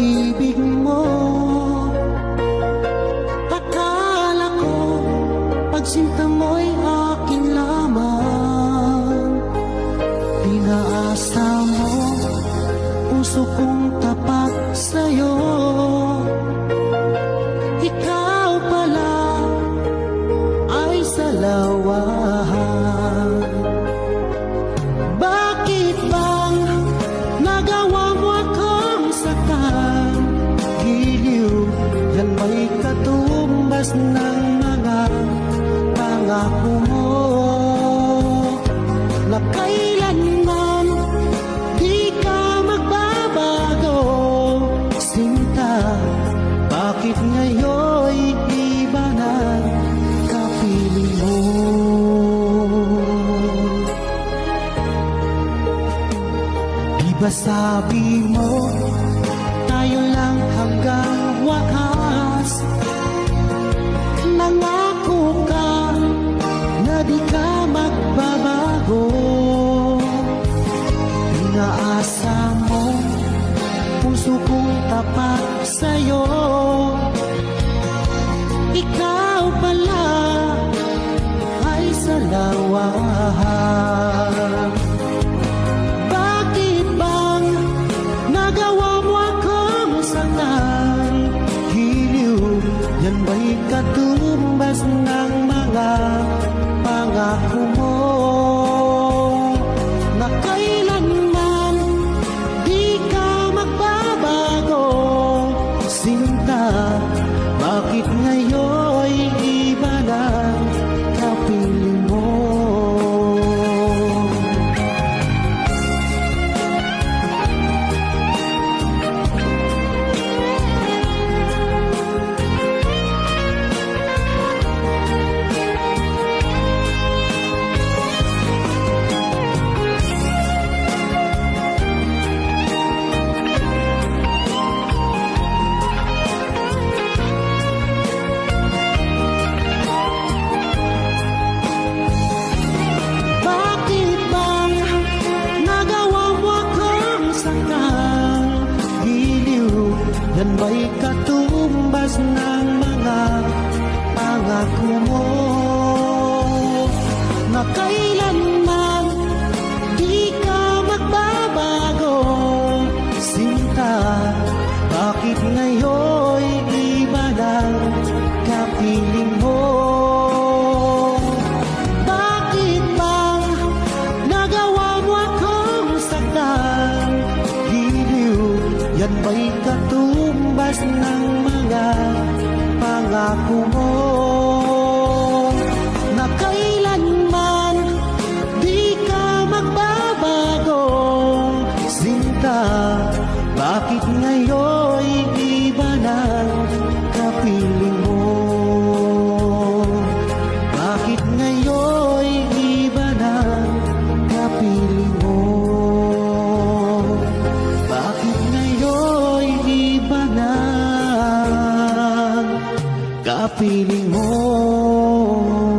pag-ibig mo. Akala ko pagsinta mo'y akin lamang. Pinaasta mo puso kong tapat sa'yo. Ikaw pala ay salawa katumbas ng mga Pangako mo na kailanman di ka magbabago Sinta, bakit ngayon iba na kapiling mo? Di ba sabi mo, yan ba'y katumbas ng mga pangako mo? Na kailanman di ka magbabago Sinta, bakit ngayon pangako mo? Pagka mo.